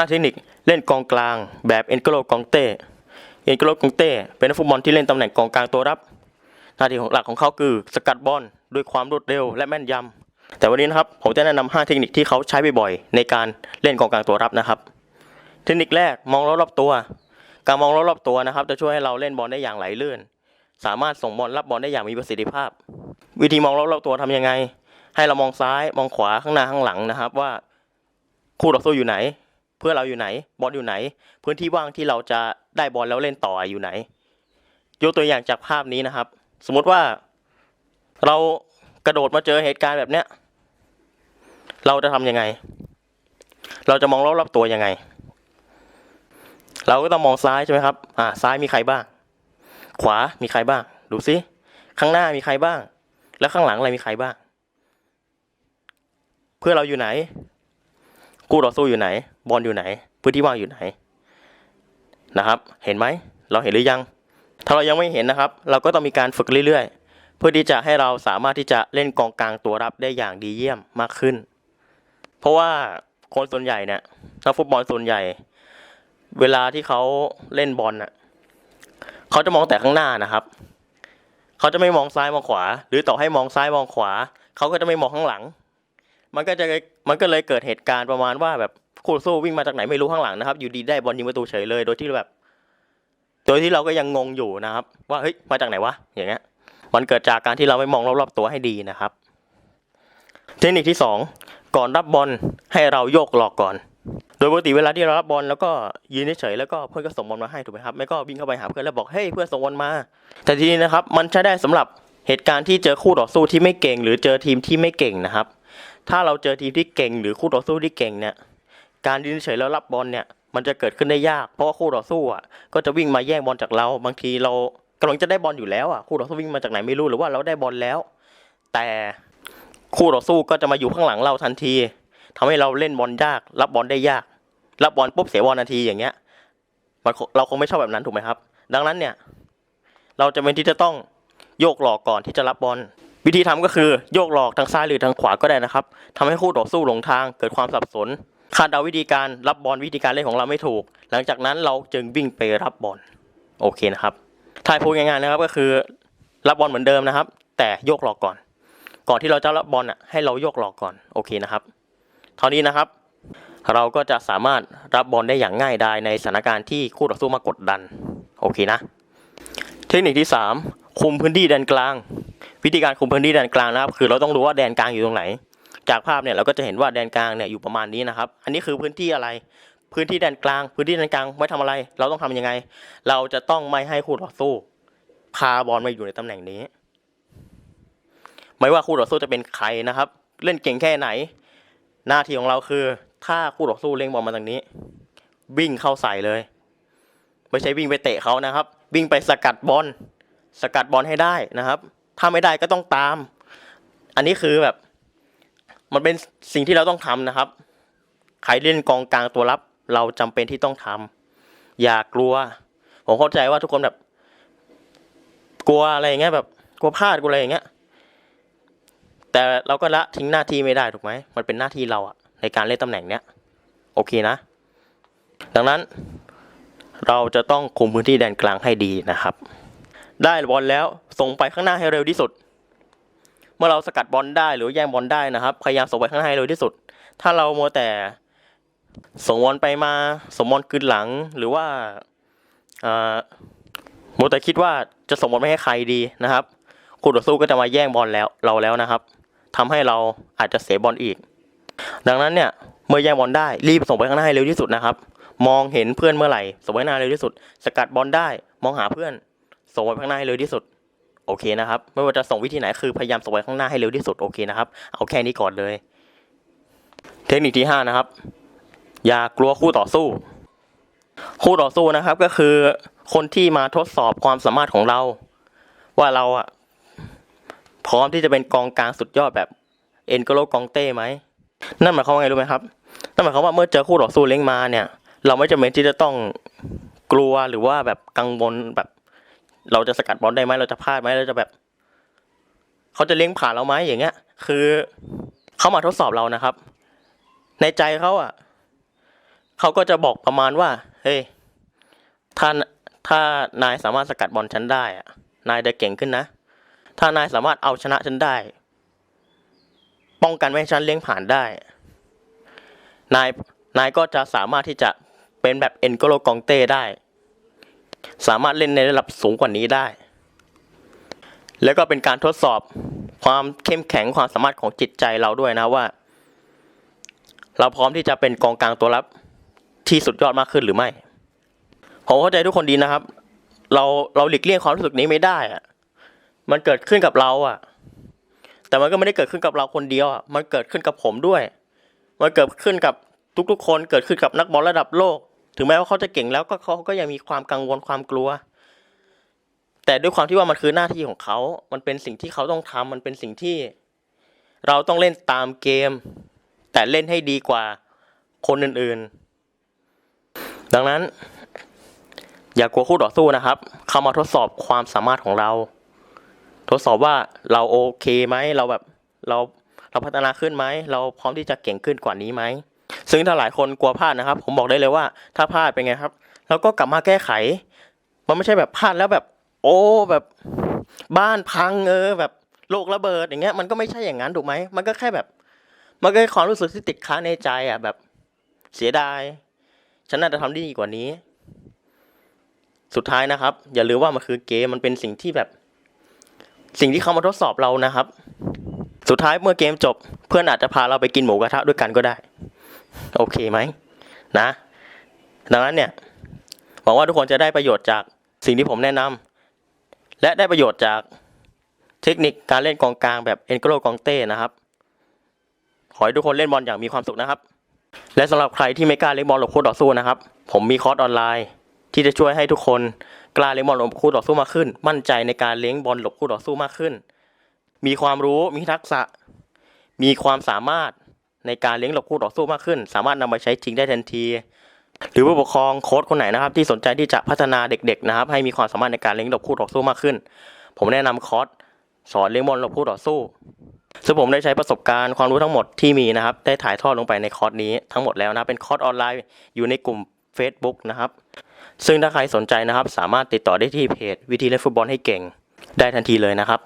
5 เทคนิคเล่นกองกลางแบบเอ็นโกโลกองเต้ เอ็นโกโลกองเต้ เป็นนักฟุตบอลที่เล่นตำแหน่งกองกลางตัวรับ หน้าที่ของหลักของเขาคือสกัดบอลด้วยความรวดเร็วและแม่นยำ แต่วันนี้นะครับผมจะแนะนำ5เทคนิคที่เขาใช้บ่อยๆในการเล่นกองกลางตัวรับนะครับ เทคนิคแรกมองรอบๆตัว การมองรอบๆตัวนะครับ จะช่วยให้เราเล่นบอลได้อย่างไหลลื่น สามารถส่งบอลรับบอลได้อย่างมีประสิทธิภาพ วิธีมองรอบๆตัวทำยังไง ให้เรามองซ้ายมองขวาข้างหน้าข้างหลังนะครับว่าคู่ต่อสู้อยู่ไหน เพื่อเราอยู่ไหนบอลอยู่ไหน พื้นที่ว่างที่เราจะได้บอลแล้วเล่นต่ออยู่ไหน ยกตัวอย่างจากภาพนี้นะครับ สมมติว่าเรากระโดดมาเจอเหตุการณ์แบบเนี้ย เราจะทำยังไง เราจะมองรอบๆตัวยังไง เราก็ต้องมองซ้ายใช่ไหมครับ อ่า ซ้ายมีใครบ้าง ขวามีใครบ้าง ดูซิ ข้างหน้ามีใครบ้าง แล้วข้างหลังอะไรมีใครบ้าง เพื่อเราอยู่ไหน กู้ต่อสู้อยู่ไหน บอลอยู่ไหน พื้นที่ว่างอยู่ไหนนะครับ เห็นไหมเราเห็นหรือยัง ถ้าเรายังไม่เห็นนะครับ เราก็ต้องมีการฝึกเรื่อยๆ เพื่อที่จะให้เราสามารถที่จะเล่นกองกลางตัวรับได้อย่างดีเยี่ยมมากขึ้น เพราะว่าคนส่วนใหญ่เนี่ยนักฟุตบอลส่วนใหญ่ เวลาที่เขาเล่นบอลน่ะเขาจะมองแต่ข้างหน้านะครับ เขาจะไม่มองซ้ายมองขวา หรือต่อให้มองซ้ายมองขวา เขาก็จะไม่มองข้างหลัง มันก็จะมันก็เลยเกิดเหตุการณ์ประมาณว่าแบบคู่สู้วิ่งมาจากไหนไม่รู้ข้างหลังนะครับ อยู่ดีได้บอลยิงประตูเฉยเลย โดยที่แบบ โดยที่เราก็ยังงงอยู่นะครับ ว่าเฮ้ยมาจากไหนวะอย่างเงี้ย มันเกิดจากการที่เราไม่มองรอบๆตัวให้ดีนะครับ เทคนิคที่สองก่อนรับบอลให้เราโยกหลอกก่อน โดยปกติเวลาที่เรารับบอลแล้วก็ยืนเฉยแล้วก็เพื่อนก็ส่งบอลมาให้ถูกไหมครับไม่ก็วิ่งเข้าไปหาเพื่อนแล้วบอกเฮ้ยเพื่อนส่งบอลมา แต่ทีนี้นะครับ มันใช้ได้สำหรับเหตุการณ์ที่เจอคู่ต่อสู้ที่ไม่เก่ง หรือเจอทีมที่ไม่เก่งนะครับ ถ้าเราเจอทีมที่เก่งหรือคู่ต่อสู้ที่เก่งเนี่ย การยืนเฉยแล้วรับบอลเนี่ย มันจะเกิดขึ้นได้ยาก เพราะว่าคู่ต่อสู้อะ ก็จะวิ่งมาแย่งบอลจากเรา บางทีเรากำลังจะได้บอลอยู่แล้วอะ คู่ต่อสู้วิ่งมาจากไหนไม่รู้ หรือว่าเราได้บอลแล้ว แต่คู่ต่อสู้ก็จะมาอยู่ข้างหลังเราทันทีทำให้เราเล่นบอลยาก รับบอลได้ยาก รับบอลปุ๊บเสียบอลนาทีอย่างเงี้ย เราคงไม่ชอบแบบนั้นถูกไหมครับ ดังนั้นเนี่ย เราจะเป็นที่จะต้องโยกหลอกก่อนที่จะรับบอล วิธีทำก็คือโยกหลอกทางซ้ายหรือทางขวาก็ได้นะครับทำให้คู่ต่อสู้หลงทางเกิดความสับสนคาดเดาวิธีการรับบอลวิธีการเล่นของเราไม่ถูก หลังจากนั้นเราจึงวิ่งไปรับบอลโอเคนะครับถ้าให้พูดง่ายๆนะครับก็คือรับบอลเหมือนเดิมนะครับ แต่โยกหลอกก่อน ก่อนที่เราจะรับบอลอะให้เราโยกหลอกก่อนโอเคนะครับเท่านี้นะครับ เราก็จะสามารถรับบอลได้อย่างง่ายดายในสถานการณ์ที่คู่ต่อสู้มากดดันโอเคนะ เทคนิคที่ 3 คุมพื้นที่แดนกลาง วิธีการคุมพื้นที่แดนกลางนะครับ คือเราต้องรู้ว่าแดนกลางอยู่ตรงไหน จากภาพเนี่ยเราก็จะเห็นว่าแดนกลางเนี่ยอยู่ประมาณนี้นะครับ อันนี้คือพื้นที่อะไร พื้นที่แดนกลาง พื้นที่แดนกลางไว้ทำอะไร เราต้องทำยังไง เราจะต้องไม่ให้คู่ต่อสู้พาบอลมาอยู่ในตำแหน่งนี้ ไม่ว่าคู่ต่อสู้จะเป็นใครนะครับ เล่นเก่งแค่ไหน หน้าที่ของเราคือ ถ้าคู่ต่อสู้เล็งบอลมาทางนี้ วิ่งเข้าใส่เลย ไม่ใช่วิ่งไปเตะเขานะครับ วิ่งไปสกัดบอล สกัดบอลให้ได้นะครับ ถ้าไม่ได้ก็ต้องตาม อันนี้คือแบบ มันเป็นสิ่งที่เราต้องทำนะครับ ใครเล่นกองกลางตัวรับ เราจำเป็นที่ต้องทำอย่ากลัว ผมเข้าใจว่าทุกคนแบบ กลัวอะไรอย่างเงี้ยแบบ กลัวพลาดกลัวอะไรอย่างเงี้ย แต่เราก็ละทิ้งหน้าที่ไม่ได้ถูกไหม มันเป็นหน้าที่เราอะในการเล่นตำแหน่งเนี้ย โอเคนะ ดังนั้นเราจะต้องคุมพื้นที่แดนกลางให้ดีนะครับ ได้บอลแล้วส่งไปข้างหน้าให้เร็วที่สุด เมื่อเราสกัดบอลได้หรือแย่งบอลได้นะครับพยายามส่งไปข้างหน้าให้เร็วที่สุด ถ้าเราโมแต่ส่งบอลไปมาส่งบอลคืนหลังหรือว่าโมแต่คิดว่าจะส่งบอลไม่ให้ใครดีนะครับคู่ต่อสู้ก็จะมาแย่งบอลแล้วเราแล้วนะครับทำให้เราอาจจะเสียบอลอีก ดังนั้นเนี่ยเมื่อแย่งบอลได้รีบส่งไปข้างหน้าให้เร็วที่สุดนะครับ มองเห็นเพื่อนเมื่อไหร่ส่งไปหน้าเร็วที่สุด สกัดบอลได้มองหาเพื่อน ส่งไปข้างหน้าให้เร็วที่สุดโอเคนะครับ ไม่ว่าจะส่งวิธีไหนคือพยายามส่งไปข้างหน้าให้เร็วที่สุดโอเคนะครับ เอาแค่นี้ก่อนเลย เทคนิคที่ห้านะครับ อย่ากลัวคู่ต่อสู้ คู่ต่อสู้นะครับก็คือคนที่มาทดสอบความสามารถของเรา ว่าเราอะพร้อมที่จะเป็นกองกลางสุดยอดแบบเอ็นโกโลกองเต้ไหมนั่นหมายความว่าไงรู้ไหมครับนั่นหมายความว่าเมื่อเจอคู่ต่อสู้เล้งมาเนี่ย เราไม่จำเป็นที่จะต้องกลัวหรือว่าแบบกังวลแบบ เราจะสกัดบอลได้ไหมเราจะพลาดไหมเราจะแบบเขาจะเลี้ยงผ่านเราไหมอย่างเงี้ย คือเขามาทดสอบเรานะครับ ในใจเขาอะเขาก็จะบอกประมาณว่า เฮ้ยถ้าถ้านายสามารถสกัดบอลฉันได้อะ นายจะเก่งขึ้นนะ ถ้านายสามารถเอาชนะฉันได้ ป้องกันไม่ให้ฉันเลี้ยงผ่านได้ นายนายก็จะสามารถที่จะเป็นแบบเอ็นโกโลกองเต้ได้ สามารถเล่นในระดับสูงกว่านี้ได้ แล้วก็เป็นการทดสอบความเข้มแข็งความสามารถของจิตใจเราด้วยนะว่า เราพร้อมที่จะเป็นกองกลางตัวรับที่สุดยอดมากขึ้นหรือไม่ผมเข้าใจทุกคนดีนะครับ เราเราหลีกเลี่ยงความรู้สึกนี้ไม่ได้อะมันเกิดขึ้นกับเราอะแต่มันก็ไม่ได้เกิดขึ้นกับเราคนเดียวอะมันเกิดขึ้นกับผมด้วย มันเกิดขึ้นกับทุกๆ คนเกิดขึ้นกับนักบอลระดับโลก ถึงแม้ว่าเขาจะเก่งแล้วก็เขาก็ยังมีความกังวลความกลัว แต่ด้วยความที่ว่ามันคือหน้าที่ของเขา มันเป็นสิ่งที่เขาต้องทำมันเป็นสิ่งที่ เราต้องเล่นตามเกม แต่เล่นให้ดีกว่าคนอื่นๆ ดังนั้น อย่ากลัวคู่ต่อสู้นะครับ เข้ามาทดสอบความสามารถของเรา ทดสอบว่าเราโอเคไหมเราแบบเราเราพัฒนาขึ้นไหม เราพร้อมที่จะเก่งขึ้นกว่านี้ไหม ซึ่งถ้าหลายคนกลัวพลาดนะครับ ผมบอกได้เลยว่า ถ้าพลาดเป็นไงครับเราก็กลับมาแก้ไข มันไม่ใช่แบบพลาดแล้วแบบ โอ้แบบบ้านพังเออแบบโลกระเบิดอย่างเงี้ยมันก็ไม่ใช่อย่างนั้นถูกไหมมันก็แค่แบบ มันก็แค่ความรู้สึกที่ติดค้างในใจอะแบบเสียดาย ฉันน่าจะทำได้ดีกว่านี้ สุดท้ายนะครับ อย่าลืมว่ามันคือเกมมันเป็นสิ่งที่แบบ สิ่งที่เขามาทดสอบเรานะครับ สุดท้ายเมื่อเกมจบ เพื่อนอาจจะพาเราไปกินหมูกระทะด้วยกันก็ได้ โอเคไหมนะ ดังนั้นเนี่ยหวังว่าทุกคนจะได้ประโยชน์จากสิ่งที่ผมแนะนำและได้ประโยชน์จากเทคนิคการเล่นกองกลางแบบเอ็นโกโลกองเต้นะครับขอให้ทุกคนเล่นบอลอย่างมีความสุขนะครับ และสำหรับใครที่ไม่กล้าเล่นบอลหลบคู่ต่อสู้นะครับ ผมมีคอร์สออนไลน์ ที่จะช่วยให้ทุกคนกล้าเลี้ยงบอลหลบคู่ต่อสู้มากขึ้น มั่นใจในการเลี้ยงบอลหลบคู่ต่อสู้มากขึ้น มีความรู้มีทักษะ มีความสามารถ ในการเลี้ยงหลบคู่ต่อสู้มากขึ้น สามารถนำมาใช้จริงได้ทันที หรือผู้ปกครองโค้ชคนไหนนะครับ ที่สนใจที่จะพัฒนาเด็กๆนะครับ ให้มีความสามารถในการเลี้ยงหลบคู่ต่อสู้มากขึ้น ผมแนะนำคอร์สสอนเลี้ยงบอลหลบคู่ต่อสู้ซึ่งผมได้ใช้ประสบการณ์ความรู้ทั้งหมดที่มีนะครับ ได้ถ่ายทอดลงไปในคอร์สนี้ทั้งหมดแล้วนะเป็นคอร์สออนไลน์อยู่ในกลุ่ม Facebook นะครับ ซึ่งถ้าใครสนใจนะครับ สามารถติดต่อได้ที่เพจวิธีเล่นฟุตบอลให้เก่ง ได้ทันทีเลยนะครับ